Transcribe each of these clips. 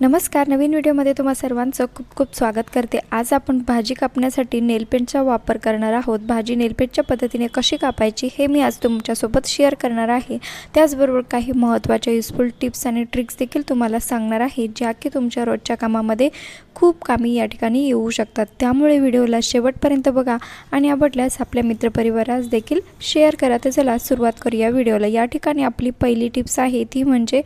नमस्कार नवीन व्हिडिओमध्ये तुम्हा सर्वांचं खूप खूप स्वागत करते. आज आपण भाजी कापण्यासाठी नेलपेंटचा वापर करणार आहोत. भाजी नेलपेंटच्या पद्धतीने कशी कापायची हे मी आज तुमच्यासोबत शेअर करणार आहे. त्याचबरोबर काही महत्त्वाच्या युजफुल टिप्स आणि ट्रिक्स देखील तुम्हाला सांगणार आहे ज्या की तुमच्या रोजच्या कामामध्ये खूप कामी या ठिकाणी येऊ शकतात. त्यामुळे व्हिडिओला शेवटपर्यंत बघा आणि आवडल्यास आपल्या मित्रपरिवारास देखील शेअर करा. तर चला सुरुवात करूया व्हिडिओला. या ठिकाणी आपली पहिली टिप्स आहे ती म्हणजे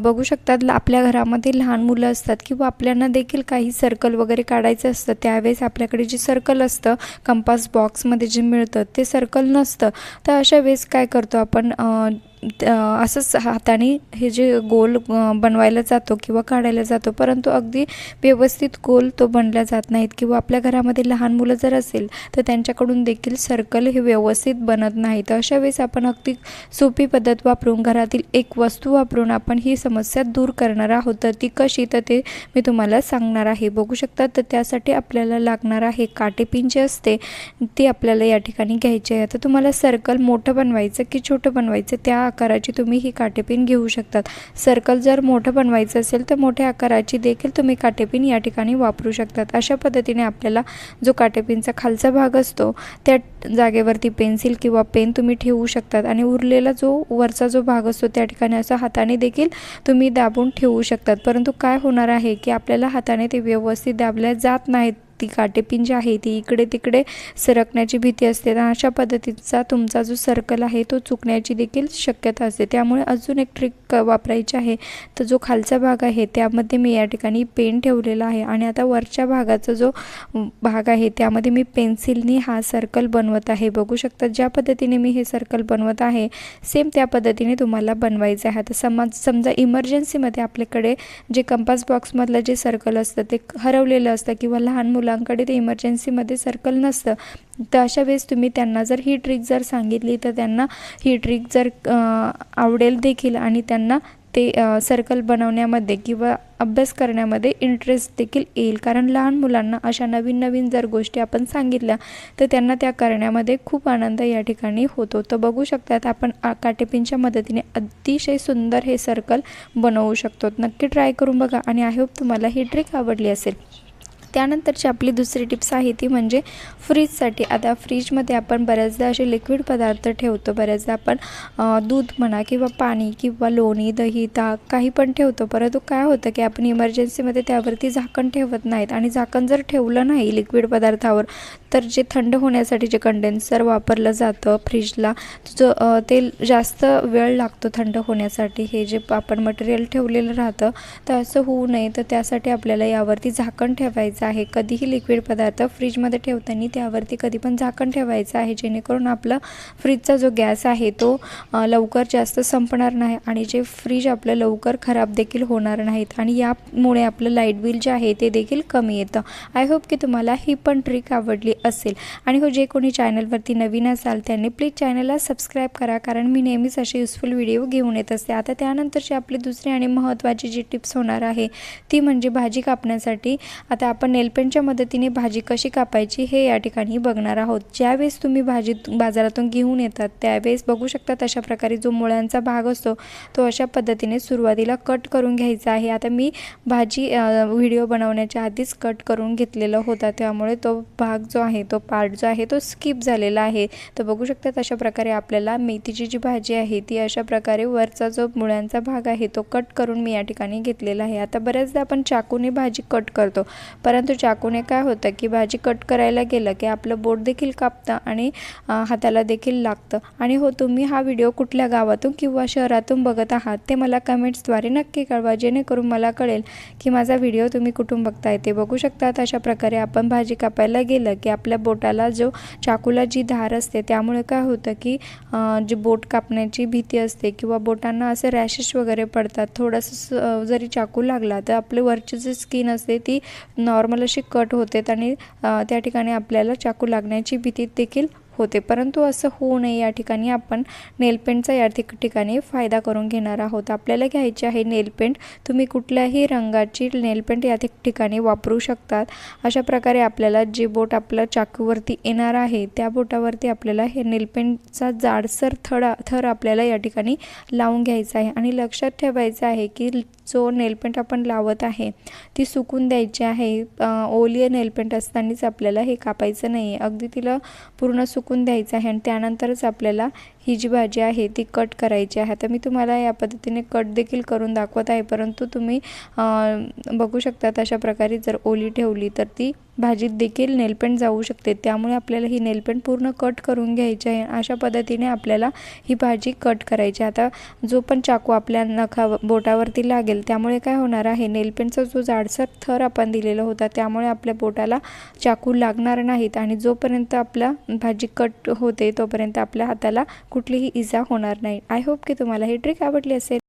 बघू शकतात आपल्या घरामध्ये लहान मुलं असतात किंवा आपल्याला देखील काही सर्कल वगैरे काढायचं असतं त्यावेळेस आपल्याकडे जे सर्कल असतं कंपास बॉक्समध्ये जे मिळतं ते सर्कल नसतं. तर अशा वेळेस काय करतो आपण असंच हाताने हे जे गोल बनवायला जातो किंवा काढायला जातो परंतु अगदी व्यवस्थित गोल तो बनल्या जात नाहीत किंवा आपल्या घरामध्ये लहान मुलं जर असेल तर त्यांच्याकडून देखील सर्कल हे व्यवस्थित बनत नाही तर अशा वेळेस आपण अगदी सोपी पद्धत वापरून घरातील एक वस्तू वापरून आपण ही समस्या दूर करणार आहोत तर ती कशी? तर ते मी तुम्हाला सांगणार आहे. बघू शकता तर त्यासाठी आपल्याला लागणार आहे काटेपिन जे असते ते आपल्याला या ठिकाणी घ्यायचे आहे. तर तुम्हाला सर्कल मोठं बनवायचं की छोटं बनवायचं त्या आकाराची तुम्ही ही काटेपिन घेऊ शकतात. सर्कल जर मोठं बनवायचं असेल तर मोठ्या आकाराची देखील तुम्ही काटेपिन या ठिकाणी वापरू शकतात. अशा पद्धतीने आपल्याला जो काटेपिनचा खालचा भाग असतो त्या जागेवरती पेन्सिल किंवा पेन तुम्ही ठेवू शकतात आणि उरलेला जो वरचा जो भाग असतो त्या ठिकाणी असं हाताने देखील तुम्ही दाबून ठेवू शकतात. परंतु काय होणार आहे की आपल्याला हाताने ते व्यवस्थित दाबल्या जात नाहीत ती काटेपिन जी आहे ती इकडे तिकडे सरकण्याची भीती असते. तर अशा पद्धतीचा तुमचा जो सर्कल आहे तो चुकण्याची देखील शक्यता असते. त्यामुळे अजून एक ट्रिक वापरायची आहे. तर जो खालचा भाग आहे त्यामध्ये मी या ठिकाणी पेन ठेवलेला आहे. आणि आता वरच्या भागाचा जो भाग आहे त्यामध्ये मी पेन्सिलनी हा सर्कल बनवत आहे. बघू शकता ज्या पद्धतीने मी हे सर्कल बनवत आहे सेम त्या पद्धतीने तुम्हाला बनवायचं आहे. आता समज समजा इमर्जन्सीमध्ये आपल्याकडे जे कंपास बॉक्समधलं जे सर्कल असतं ते हरवलेलं असतं किंवा लहान मुलं मुलांकडे ते इमर्जन्सीमध्ये सर्कल नसतं. तर अशा वेळेस तुम्ही त्यांना जर ही ट्रिक जर सांगितली तर त्यांना ही ट्रिक जर आवडेल देखील आणि त्यांना ते सर्कल बनवण्यामध्ये किंवा अभ्यास करण्यामध्ये इंटरेस्ट देखील येईल. कारण लहान मुलांना अशा नवीन नवीन जर गोष्टी आपण सांगितल्या तर त्यांना त्या करण्यामध्ये खूप आनंद या ठिकाणी होतो. तर बघू शकतात आपण काटेपिनच्या मदतीने अतिशय सुंदर हे सर्कल बनवू शकतो. नक्की ट्राय करून बघा आणि आय होप तुम्हाला ही ट्रिक आवडली असेल. त्यानंतरची आपली दुसरी टिप्स आहे ती म्हणजे फ्रीजसाठी. आता फ्रीजमध्ये आपण बऱ्याचदा असे लिक्विड पदार्थ ठेवतो. बऱ्याचदा आपण दूध म्हणा किंवा पाणी किंवा लोणी दही ताक काही पण ठेवतो. परंतु काय होतं की आपण इमर्जन्सीमध्ये त्यावरती झाकण ठेवत नाहीत. आणि झाकण जर ठेवलं नाही लिक्विड पदार्थावर तर जे थंड होण्यासाठी जे कंडेन्सर वापरलं जातं फ्रीजला जो ते जास्त वेळ लागतो थंड होण्यासाठी. हे जे आपण मटेरियल ठेवलेलं राहतं तर असं होऊ नये. तर त्यासाठी आपल्याला यावरती झाकण ठेवायचं आहे. कधीही लिक्विड पदार्थ फ्रीजमध्ये ठेवताना त्यावरती कधी पण झाकण ठेवायचं आहे जेणेकरून आपलं फ्रीजचा जो गॅस आहे तो लवकर जास्त संपणार नाही आणि जे फ्रीज आपलं लवकर खराब देखील होणार नाहीत आणि यामुळे आपलं लाइट बिल जे आहे ते देखील कमी येतं. आय होप की तुम्हाला ही पण ट्रिक आवडली असेल. आणि हो जे कोणी चॅनलवरती नवीन असाल त्यांनी प्लीज चॅनलला सबस्क्राईब करा कारण मी नेहमीच असे युजफुल व्हिडिओ घेऊन येत असते. आता त्यानंतरची आपली दुसरी आणि महत्त्वाची जी टिप्स होणार आहे ती म्हणजे भाजी कापण्यासाठी. आता आपण नेलपेंटच्या मदतीने भाजी कशी कापायची हे या ठिकाणी बघणार आहोत. ज्यावेळेस तुम्ही भाजी बाजारातून घेऊन येतात त्यावेळेस बघू शकतात अशा प्रकारे जो मुळ्यांचा भाग असतो तो अशा पद्धतीने सुरुवातीला कट करून घ्यायचा आहे. आता मी भाजी व्हिडिओ बनवण्याच्या आधीच कट करून घेतलेला होता त्यामुळे तो भाग जो आहे तो पार्ट जो आहे तो स्किप झालेला आहे. तर बघू शकतात अशा प्रकारे आपल्याला मेथीची जी भाजी आहे ती अशा प्रकारे वरचा जो मुळ्यांचा भाग आहे तो कट करून मी या ठिकाणी घेतलेला आहे. आता बऱ्याचदा आपण चाकूने भाजी कट करतो. परंतु चाकूने काय होतं की भाजी कट करायला गेलं की आपलं बोट देखील कापतं आणि हाताला देखील लागतं. आणि हो तुम्ही हा व्हिडिओ कुठल्या गावातून किंवा शहरातून बघत आहात ते मला कमेंट्सद्वारे नक्की कळवा जेणेकरून मला कळेल की माझा व्हिडिओ तुम्ही कुठून बघताय ते बघू शकतात. अशा प्रकारे आपण भाजी कापायला गेलं की आपल्या बोटाला जो चाकूला जी धार असते त्यामुळे काय होतं की जी बोट कापण्याची भीती असते किंवा बोटांना असे रॅशेस वगैरे पडतात. थोडंसं स- जरी चाकू लागला तर आपले वरची जी स्किन असते ती नॉर्मल अशी कट होते आणि त्या ठिकाणी आपल्याला चाकू लागण्याची भीती देखील होते. परंतु असं होऊ नये. या ठिकाणी आपण नेलपेंटचा या ठिकाणी फायदा करून घेणार आहोत. आपल्याला घ्यायची आहे नेलपेंट तुम्ही कुठल्याही रंगाची नेलपेंट या ठिकाणी वापरू शकतात. अशा प्रकारे आपल्याला जे बोट आपलं चाकूवरती येणार आहे त्या बोटावरती आपल्याला हे नेलपेंटचा जाडसर थडा थर आपल्याला या ठिकाणी लावून घ्यायचा आहे. आणि लक्षात ठेवायचं आहे की जो नेलपेंट आपण लावत आहे ती सुकून द्यायची आहे. ओलिय नेलपेंट असतानाच आपल्याला हे कापायचं नाही आहे अगदी तिला पूर्ण सुकून द्यायचं आहे आणि त्यानंतरच आपल्याला ही जी भाजी आहे ती कट करायची आहे. आता मी तुम्हाला या पद्धतीने कट देखील करून दाखवत आहे. परंतु तुम्ही बघू शकता अशा प्रकारे जर ओली ठेवली तर ती भाजीत देखील नेलपेंट जाऊ शकते. त्यामुळे आपल्याला ही नेलपेंट पूर्ण कट करून घ्यायची आहे. अशा पद्धतीने आपल्याला ही भाजी कट करायची आता जो पण चाकू आपल्या नखा बोटावरती लागेल त्यामुळे काय होणार आहे? नेलपेंटचा जो जाडसर थर आपण दिलेला होता त्यामुळे आपल्या बोटाला चाकू लागणार नाहीत आणि जोपर्यंत आपला भाजी कट होते तोपर्यंत आपल्या हाताला कुठलीही इजा होणार नाही. आय होप की तुम्हाला ही ट्रिक आवडली असेल.